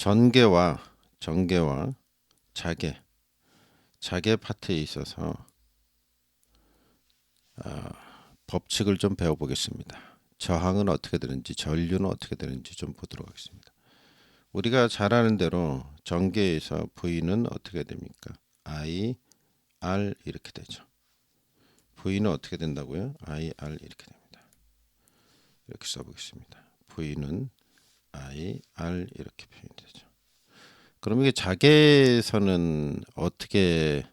전개와 전개와 자개 자개 파트에 있어서 아, 법칙을 좀 배워보겠습니다. 저항은 어떻게 되는지 전류는 어떻게 되는지 좀 보도록 하겠습니다. 우리가 잘 아는 대로 전개에서 V는 어떻게 됩니까? I, R 이렇게 되죠. V는 어떻게 된다고요? I, R 이렇게 됩니다. 이렇게 써보겠습니다. V는 I, R 이렇게 표현이 되죠. 그럼 이게 자개에서는 어떻게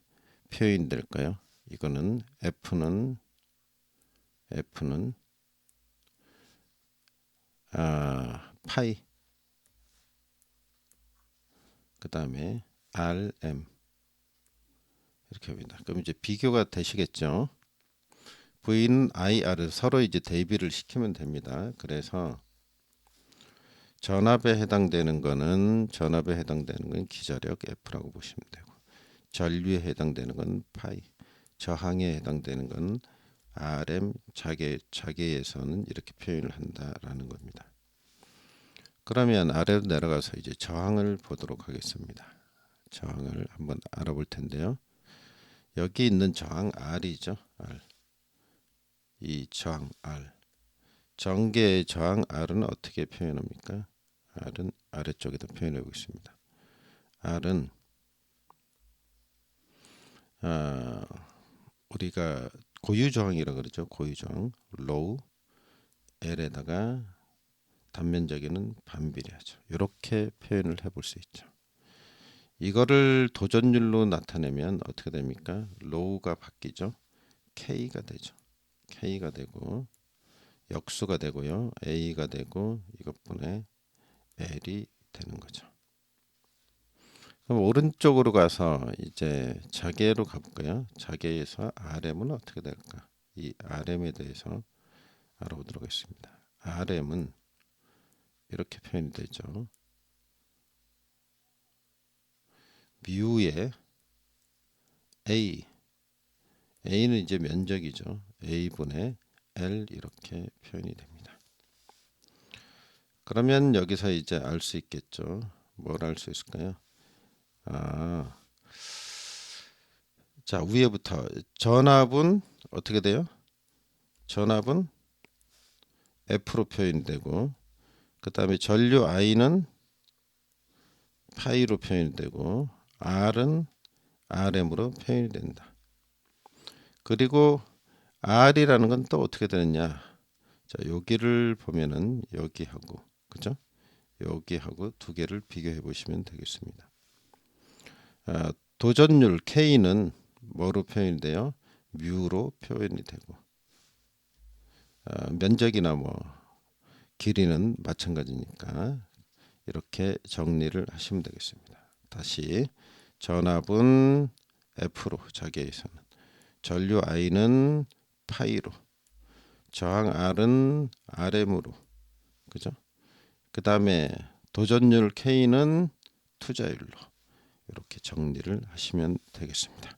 표현이 될까요? 이거는 F는 F는 아, 파이 그 다음에 RM 이렇게 합니다. 그럼 이제 비교가 되시겠죠? V는 IR을 서로 이제 대비를 시키면 됩니다. 그래서 전압에 해당되는 거는 전압에 해당되는 건 기자력 F라고 보시면 되고 전류에 해당되는 건 파이 저항에 해당되는 건 RM 자개 자개에서는 이렇게 표현을 한다라는 겁니다. 그러면 아래로 내려가서 이제 저항을 보도록 하겠습니다. 저항을 한번 알아볼 텐데요. 여기 있는 저항 R이죠. R. 이 저항 R. 전개의 저항 R은 어떻게 표현합니까? R은 아래쪽에다 표현해 보겠습니다. R은 아, 우리가 고유 저항이라 그러죠. 고유 저항. low L에다가 단면적에는 반비례하죠. 이렇게 표현을 해볼 수 있죠. 이거를 도전율로 나타내면 어떻게 됩니까? low가 바뀌죠. k가 되죠. k가 되고 역수가 되고요. a가 되고 이것분의 l이 되는 거죠. 그럼 오른쪽으로 가서 이제 자개로 가볼까요? 자개에서 RM은 어떻게 될까? 이 RM에 대해서 알아보도록 하겠습니다. RM은 이렇게 표현이 되죠. 뮤의 A A는 이제 면적이죠. A분의 L 이렇게 표현이 됩니다. 그러면 여기서 이제 알 수 있겠죠. 뭘 알 수 있을까요? 아, 자 위에부터 전압은 어떻게 돼요? 전압은 F로 표현되고 그 다음에 전류 I는 파이로 표현되고 R은 RM으로 표현이 된다. 그리고 R이라는 건 또 어떻게 되느냐? 자 여기를 보면은 여기하고 그죠? 여기하고 두 개를 비교해 보시면 되겠습니다. 아, 도전율 K는 뭐로 표현이 돼요? 뮤로 표현이 되고 아, 면적이나 뭐 길이는 마찬가지니까 이렇게 정리를 하시면 되겠습니다. 다시 전압은 F로 자기에서는 전류 I는 파이로 저항 R은 RM으로 그죠? 그 다음에 도전율 K는 투자율로 이렇게 정리를 하시면 되겠습니다.